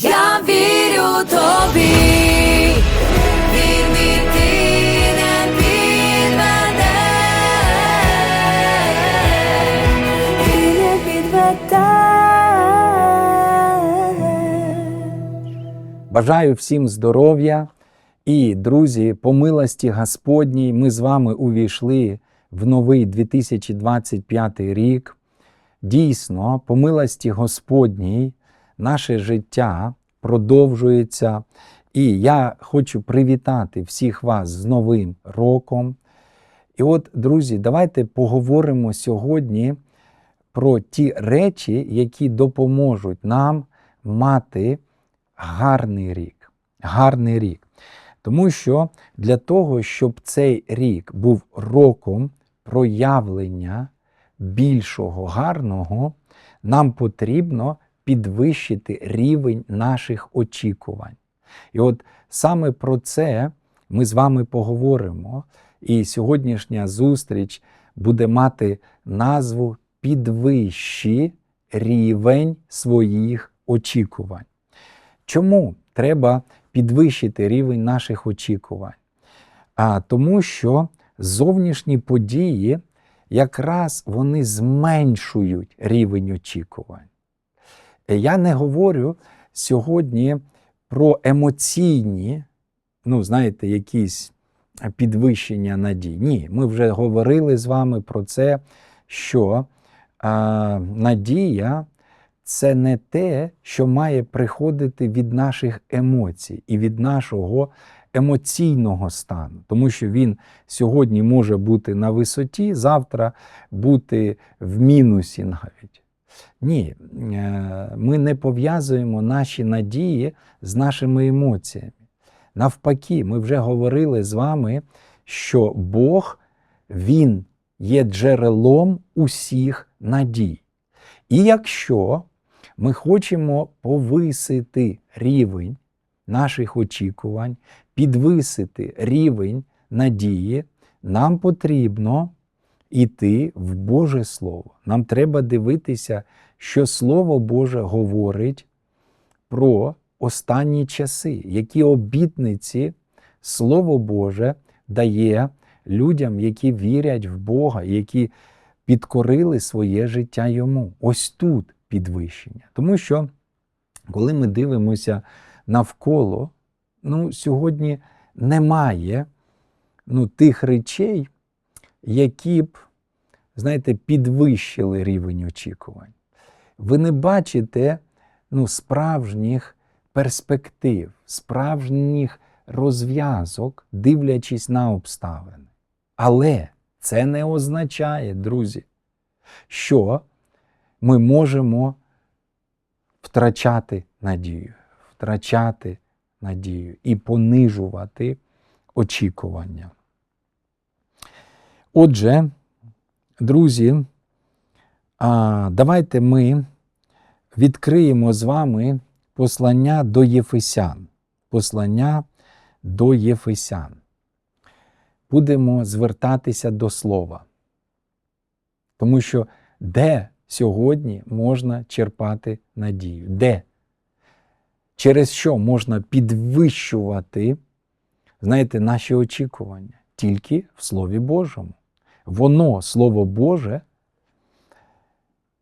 Я вірю тобі, вір мій. Бажаю всім здоров'я і, друзі, по милості Господній ми з вами увійшли в новий 2025 рік. Дійсно, по милості Господній наше життя продовжується. І я хочу привітати всіх вас з Новим роком. І от, друзі, давайте поговоримо сьогодні про ті речі, які допоможуть нам мати гарний рік. Гарний рік. Тому що для того, щоб цей рік був роком проявлення більшого гарного, нам потрібно підвищити рівень наших очікувань. І от саме про це ми з вами поговоримо. І сьогоднішня зустріч буде мати назву Підвищи рівень своїх очікувань. Чому треба підвищити рівень наших очікувань? А тому, що зовнішні події якраз вони зменшують рівень очікувань. Я не говорю сьогодні про емоційні, ну, знаєте, якісь підвищення надій. Ні, ми вже говорили з вами про це, що а, надія це не те, що має приходити від наших емоцій і від нашого емоційного стану, тому що він сьогодні може бути на висоті, завтра бути в мінусі навіть. Ні, е, ми не пов'язуємо наші надії з нашими емоціями. Навпаки, ми вже говорили з вами, що Бог Він є джерелом усіх надій. І якщо ми хочемо повисити рівень наших очікувань, підвисити рівень надії, нам потрібно йти в Боже Слово. Нам треба дивитися, що Слово Боже говорить про останні часи, які обітниці Слово Боже дає людям, які вірять в Бога, які підкорили своє життя йому. Ось тут підвищення. Тому що, коли ми дивимося навколо, ну, сьогодні немає ну, тих речей, які б, знаєте, підвищили рівень очікувань. Ви не бачите ну, справжніх перспектив, справжніх розв'язок, дивлячись на обставини. Але це не означає, друзі, що ми можемо втрачати надію, втрачати надію і понижувати очікування. Отже, друзі, давайте ми відкриємо з вами послання до Єфесян. Послання до Єфесян. Будемо звертатися до Слова. Тому що де сьогодні можна черпати надію? Де? Через що можна підвищувати, знаєте, наші очікування? Тільки в Слові Божому. Воно, Слово Боже,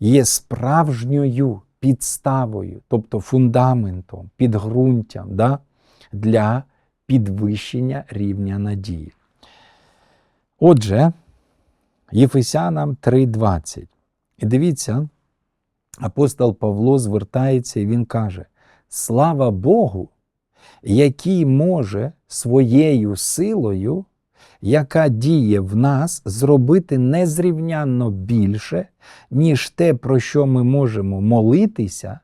є справжньою підставою, тобто фундаментом, підґрунтям да, для підвищення рівня надії. Отже, Єфесянам 3:20. І дивіться, апостол Павло звертається і він каже: Слава Богу, який може своєю силою, яка діє в нас, зробити незрівнянно більше, ніж те, про що ми можемо молитися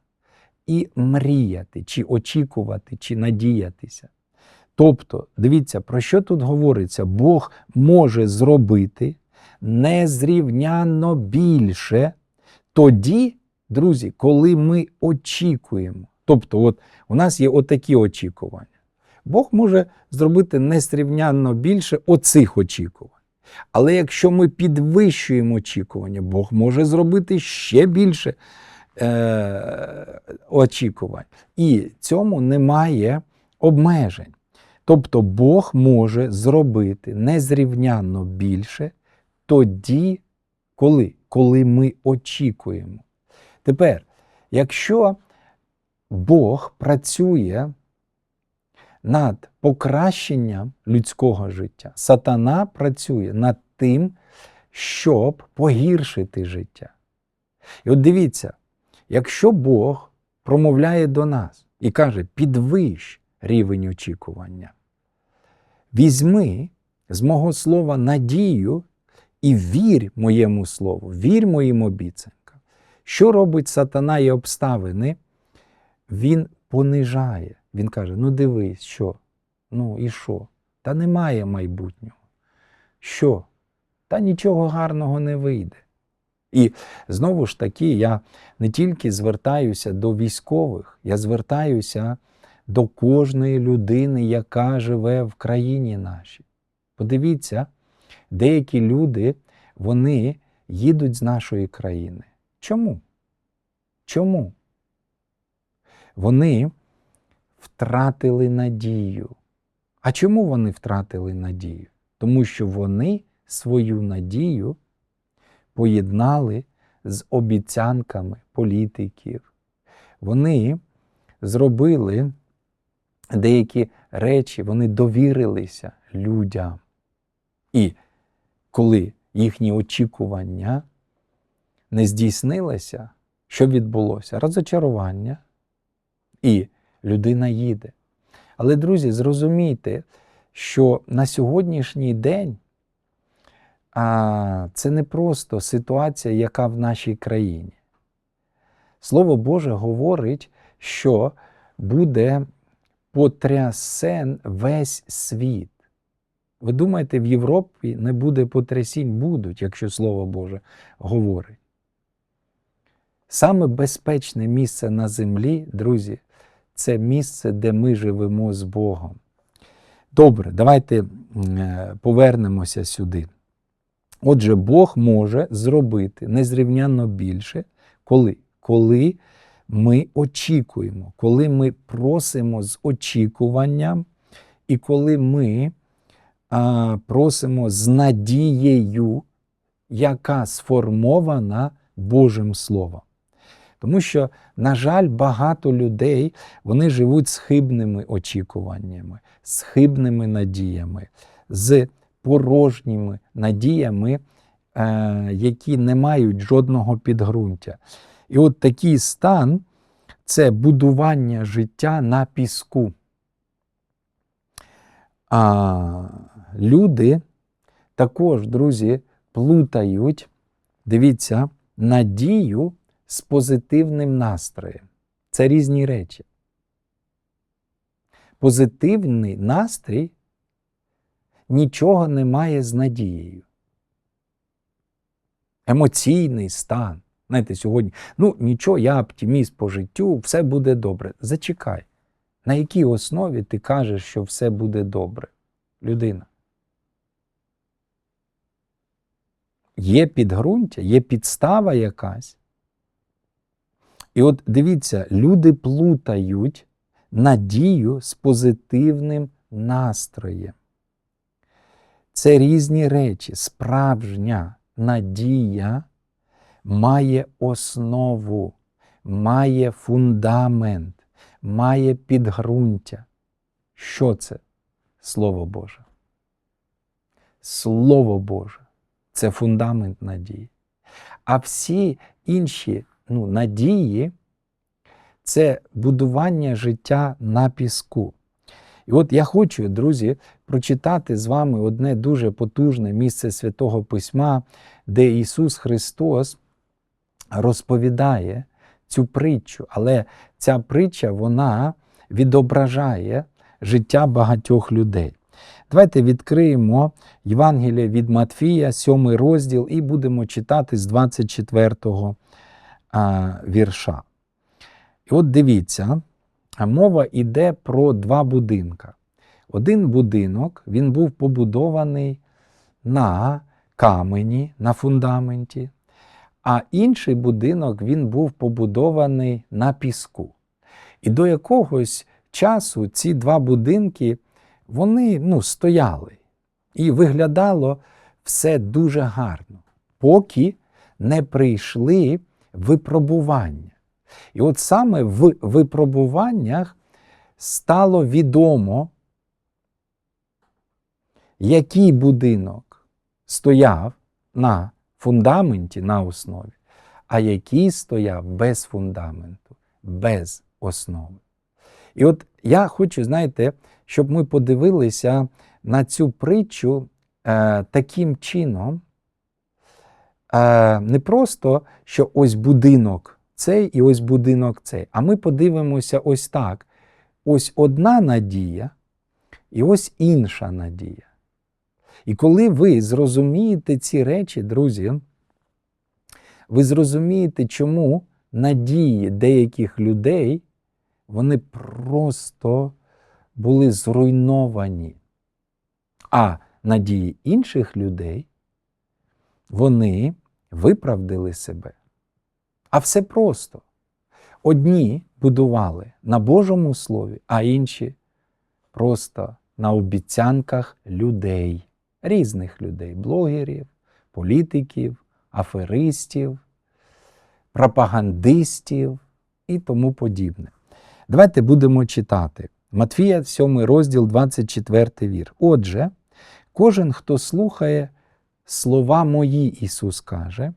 і мріяти, чи очікувати, чи надіятися. Тобто, дивіться, про що тут говориться? Бог може зробити незрівнянно більше тоді, друзі, коли ми очікуємо. Тобто, от у нас є отакі очікування. Бог може зробити несрівнянно більше оцих очікувань. Але якщо ми підвищуємо очікування, Бог може зробити ще більше е, очікувань. І цьому немає обмежень. Тобто Бог може зробити незрівнянно більше тоді, коли, коли ми очікуємо. Тепер, якщо Бог працює над покращенням людського життя, сатана працює над тим, щоб погіршити життя. І от дивіться, якщо Бог промовляє до нас і каже, підвищ рівень очікування, візьми з мого слова надію і вірь моєму слову, вірь моїм обіцянкам. Що робить сатана і обставини? Він понижає. Він каже: ну дивись, що? Ну і що? Та немає майбутнього. Що? Та нічого гарного не вийде. І знову ж таки, я не тільки звертаюся до військових, я звертаюся до кожної людини, яка живе в країні нашій. Подивіться, деякі люди, вони їдуть з нашої країни. Чому? Чому? Вони втратили надію. А чому вони втратили надію? Тому що вони свою надію поєднали з обіцянками політиків. Вони зробили деякі речі, вони довірилися людям. І коли їхні очікування не здійснилися, що відбулося? Розочарування. І людина їде. Але, друзі, зрозумійте, що на сьогоднішній день це не просто ситуація, яка в нашій країні. Слово Боже говорить, що буде потрясен весь світ. Ви думаєте, в Європі не буде потрясінь? Будуть, якщо Слово Боже говорить. Саме безпечне місце на землі, друзі, це місце, де ми живемо з Богом. Добре, давайте е, повернемося сюди. Отже, Бог може зробити незрівнянно більше, коли? Коли ми очікуємо, коли ми просимо з очікуванням, і коли ми а, просимо з надією, яка сформована Божим Словом. Тому що, на жаль, багато людей вони живуть з хибними очікуваннями, з хибними надіями, з порожніми надіями, е, які не мають жодного підґрунтя. І от такий стан це будування життя на піску. А люди також, друзі, плутають, дивіться, надію з позитивним настроєм. Це різні речі. Позитивний настрій нічого не має з надією. Емоційний стан. Знаєте, сьогодні, ну нічого, я оптиміст по життю, все буде добре. Зачекай. На якій основі ти кажеш, що все буде добре, людина? Є підґрунтя, є підстава якась. І от дивіться, люди плутають надію з позитивним настроєм. Це різні речі. Справжня надія має основу, має фундамент, має підґрунтя. Що це? Слово Боже. Слово Боже це фундамент надії. А всі інші ну, надії це будування життя на піску. І от я хочу, друзі, прочитати з вами одне дуже потужне місце Святого Письма, де Ісус Христос розповідає цю притчу, але ця притча вона відображає життя багатьох людей. Давайте відкриємо Євангеліє від Матфія, 7 розділ, і будемо читати з 24 а, вірша. І от дивіться, мова йде про два будинка. Один будинок він був побудований на камені, на фундаменті, а інший будинок він був побудований на піску. І до якогось часу ці два будинки вони ну, стояли. І виглядало все дуже гарно, поки не прийшли випробування. І от саме в випробуваннях стало відомо, який будинок стояв на фундаменті, на основі, а який стояв без фундаменту, без основи. І от я хочу, знаєте, щоб ми подивилися на цю притчу е, таким чином, не просто, що ось будинок цей і ось будинок цей, а ми подивимося ось так: ось одна надія і ось інша надія. І коли ви зрозумієте ці речі, друзі, ви зрозумієте, чому надії деяких людей вони просто були зруйновані. А надії інших людей вони виправдали себе. А все просто. Одні будували на Божому Слові, а інші просто на обіцянках людей, різних людей, блогерів, політиків, аферистів, пропагандистів і тому подібне. Давайте будемо читати. Матфія, 7 розділ, 24 вір. Отже, кожен, хто слухає слова мої, Ісус каже,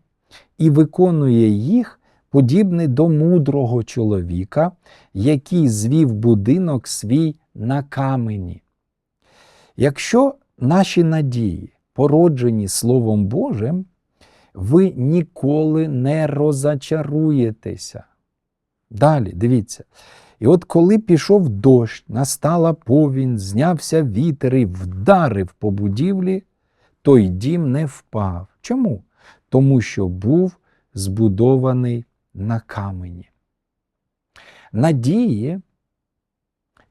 і виконує їх, подібний до мудрого чоловіка, який звів будинок свій на камені. Якщо наші надії породжені Словом Божим, ви ніколи не розочаруєтеся. Далі, дивіться. І от коли пішов дощ, настала повінь, знявся вітер і вдарив по будівлі, той дім не впав. Чому? Тому що був збудований на камені. Надії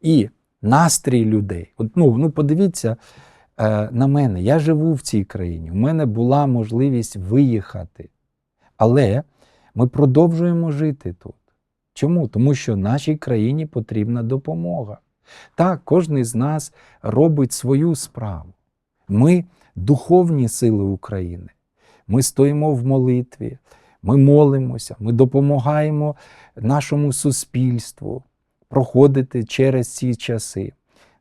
і настрій людей. От, ну, ну, подивіться е, на мене, я живу в цій країні, у мене була можливість виїхати. Але ми продовжуємо жити тут. Чому? Тому що нашій країні потрібна допомога. Так, кожен з нас робить свою справу. Ми духовні сили України. Ми стоїмо в молитві, ми молимося, ми допомагаємо нашому суспільству проходити через ці часи,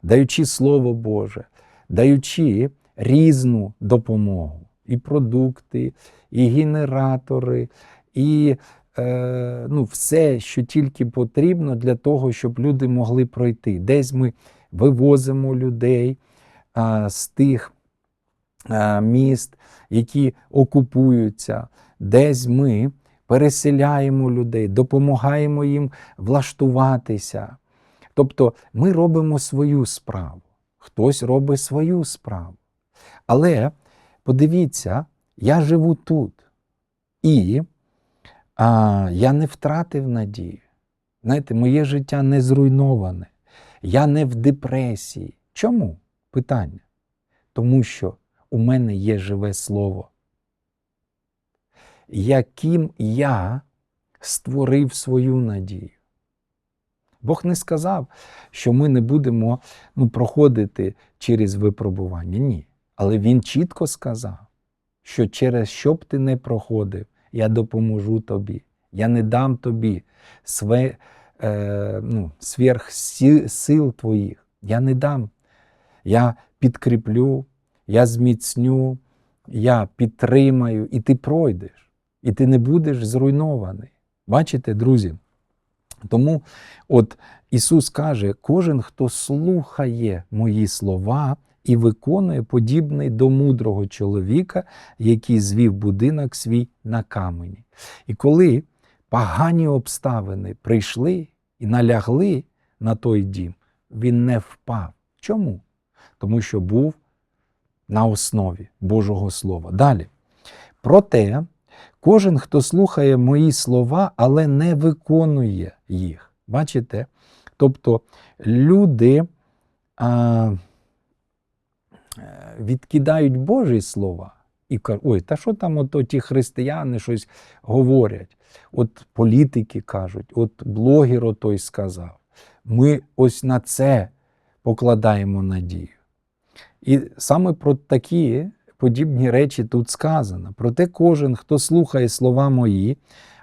даючи Слово Боже, даючи різну допомогу, і продукти, і генератори, і е, ну, все, що тільки потрібно для того, щоб люди могли пройти. Десь ми вивозимо людей а, з тих міст, які окупуються, десь ми переселяємо людей, допомагаємо їм влаштуватися. Тобто ми робимо свою справу, хтось робить свою справу. Але подивіться, я живу тут. І а, я не втратив надію. Знаєте, моє життя не зруйноване. Я не в депресії. Чому? Питання. Тому що у мене є живе слово, яким я створив свою надію. Бог не сказав, що ми не будемо ну, проходити через випробування. Ні. Але Він чітко сказав, що через що б ти не проходив, я допоможу тобі. Я не дам тобі е, ну, сверх сил твоїх. Я не дам. Я підкріплю, я зміцню, я підтримаю, і ти пройдеш, і ти не будеш зруйнований. Бачите, друзі? Тому от Ісус каже: кожен, хто слухає мої слова і виконує подібний до мудрого чоловіка, який звів будинок свій на камені. І коли погані обставини прийшли і налягли на той дім, він не впав. Чому? Тому що був на основі Божого Слова. Далі. Проте, кожен, хто слухає мої слова, але не виконує їх. Бачите? Тобто люди а, е, відкидають Божі слова і кажуть, ой, та що там от ті християни щось говорять? От політики кажуть, от блогер отой сказав. Ми ось на це покладаємо надію. І саме про такі подібні речі тут сказано. Проте кожен, хто слухає слова мої,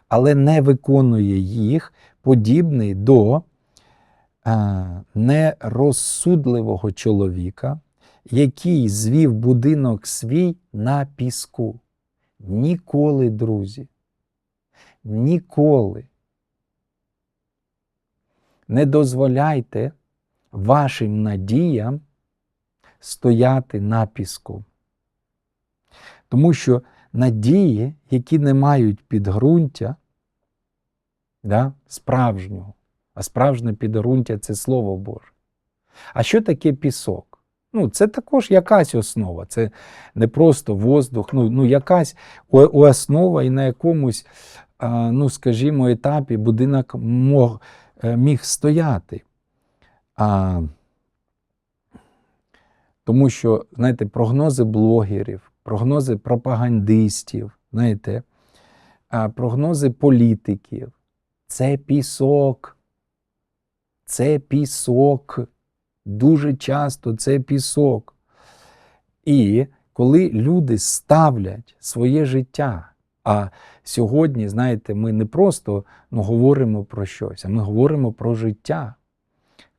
але не виконує їх, подібний до е, нерозсудливого чоловіка, який звів будинок свій на піску. Ніколи, друзі, ніколи не дозволяйте вашим надіям стояти на піску. Тому що надії, які не мають підґрунтя, да, справжнього, а справжнє підґрунтя це Слово Боже. А що таке пісок? Ну, це також якась основа, це не просто воздух, ну, ну якась основа, і на якомусь, ну, скажімо, етапі будинок мог, е, міг стояти. А, тому що, знаєте, прогнози блогерів, прогнози пропагандистів, знаєте, прогнози політиків це пісок. Це пісок. Дуже часто це пісок. І коли люди ставлять своє життя, а сьогодні, знаєте, ми не просто ну, говоримо про щось, а ми говоримо про життя.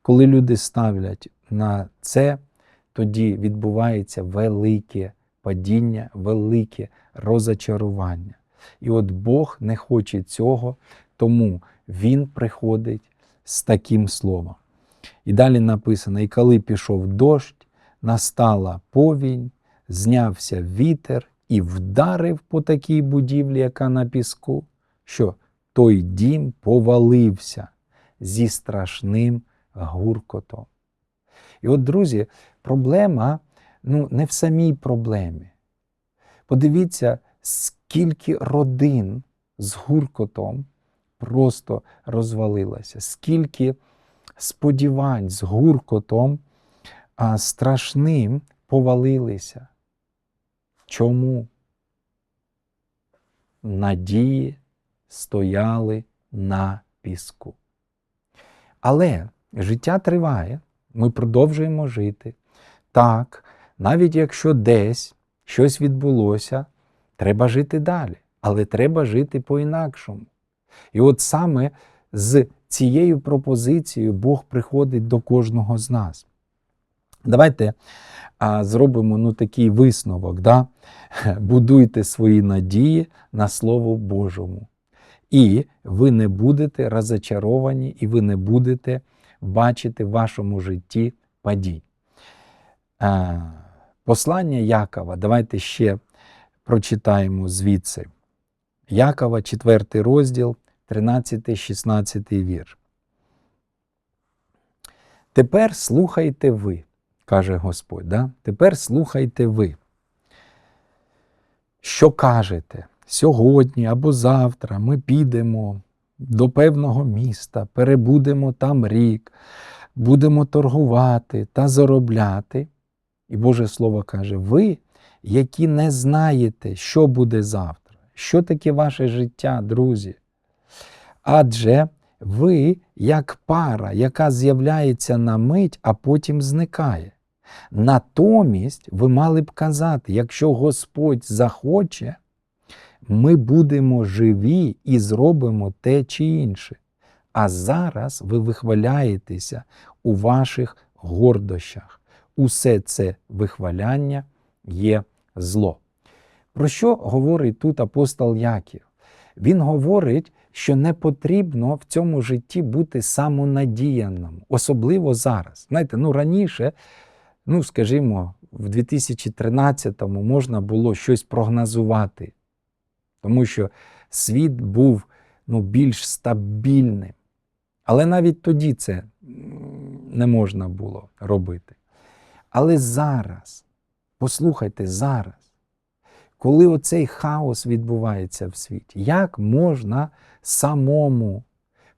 Коли люди ставлять на це, тоді відбувається велике падіння, велике розочарування. І от Бог не хоче цього, тому Він приходить з таким словом. І далі написано: і коли пішов дощ, настала повінь, знявся вітер і вдарив по такій будівлі, яка на піску, що той дім повалився зі страшним гуркотом. І от, друзі, проблема ну, не в самій проблемі. Подивіться, скільки родин з гуркотом просто розвалилося, скільки сподівань з гуркотом а, страшним повалилися. Чому? Надії стояли на піску. Але життя триває, ми продовжуємо жити. Так, навіть якщо десь щось відбулося, треба жити далі, але треба жити по-інакшому. І от саме з цією пропозицією Бог приходить до кожного з нас. Давайте а, зробимо ну, такий висновок. Да? Будуйте свої надії на Слово Божому. І ви не будете розочаровані, і ви не будете бачити в вашому житті падінь. Послання Якова, давайте ще прочитаємо звідси. Якова, 4 розділ, 13-16 вірш. Тепер слухайте ви, каже Господь. Да? Тепер слухайте ви. Що кажете? Сьогодні або завтра ми підемо до певного міста, перебудемо там рік, будемо торгувати та заробляти. І Боже Слово каже: ви, які не знаєте, що буде завтра, що таке ваше життя, друзі. Адже ви як пара, яка з'являється на мить, а потім зникає. Натомість ви мали б казати, якщо Господь захоче, ми будемо живі і зробимо те чи інше. А зараз ви вихваляєтеся у ваших гордощах. Усе це вихваляння є зло. Про що говорить тут апостол Яків? Він говорить, що не потрібно в цьому житті бути самонадіяним, особливо зараз. Знаєте, ну раніше, ну скажімо, в 2013-му можна було щось прогнозувати, тому що світ був ну, більш стабільним. Але навіть тоді це не можна було робити. Але зараз, послухайте, зараз, коли оцей хаос відбувається в світі, як можна самому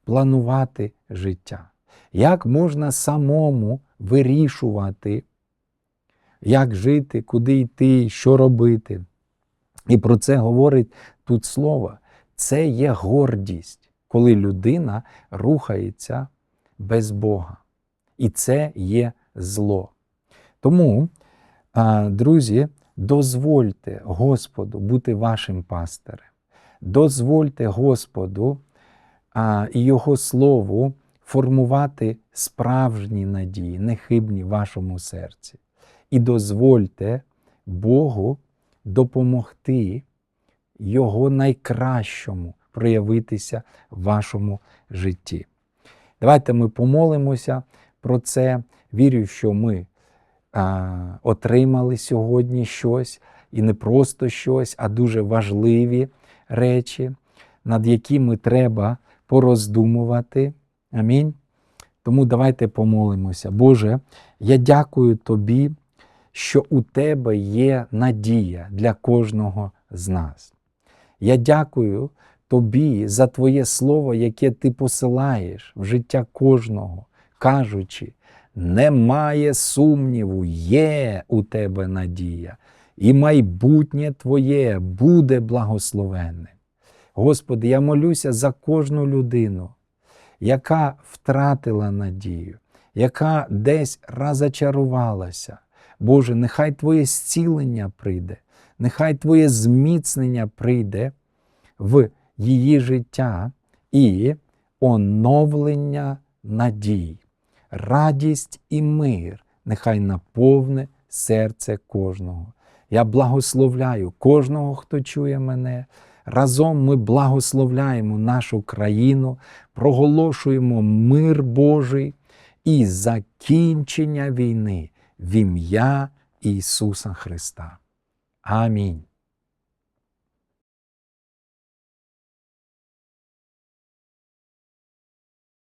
планувати життя? Як можна самому вирішувати, як жити, куди йти, що робити? І про це говорить тут слово. Це є гордість, коли людина рухається без Бога. І це є зло. Тому, друзі, дозвольте Господу бути вашим пастирем. Дозвольте Господу і Його Слову формувати справжні надії, нехибні в вашому серці. І дозвольте Богу допомогти Його найкращому проявитися в вашому житті. Давайте ми помолимося про це. Вірю, що ми отримали сьогодні щось, і не просто щось, а дуже важливі речі, над якими треба пороздумувати. Амінь. Тому давайте помолимося. Боже, я дякую Тобі, що у Тебе є надія для кожного з нас. Я дякую Тобі за Твоє Слово, яке Ти посилаєш в життя кожного, кажучи, немає сумніву, є у Тебе надія, і майбутнє Твоє буде благословенне. Господи, я молюся за кожну людину, яка втратила надію, яка десь розочарувалася. Боже, нехай Твоє зцілення прийде, нехай Твоє зміцнення прийде в її життя і оновлення надій, радість і мир нехай наповне серце кожного. Я благословляю кожного, хто чує мене. Разом ми благословляємо нашу країну, проголошуємо мир Божий і закінчення війни в ім'я Ісуса Христа. Амінь.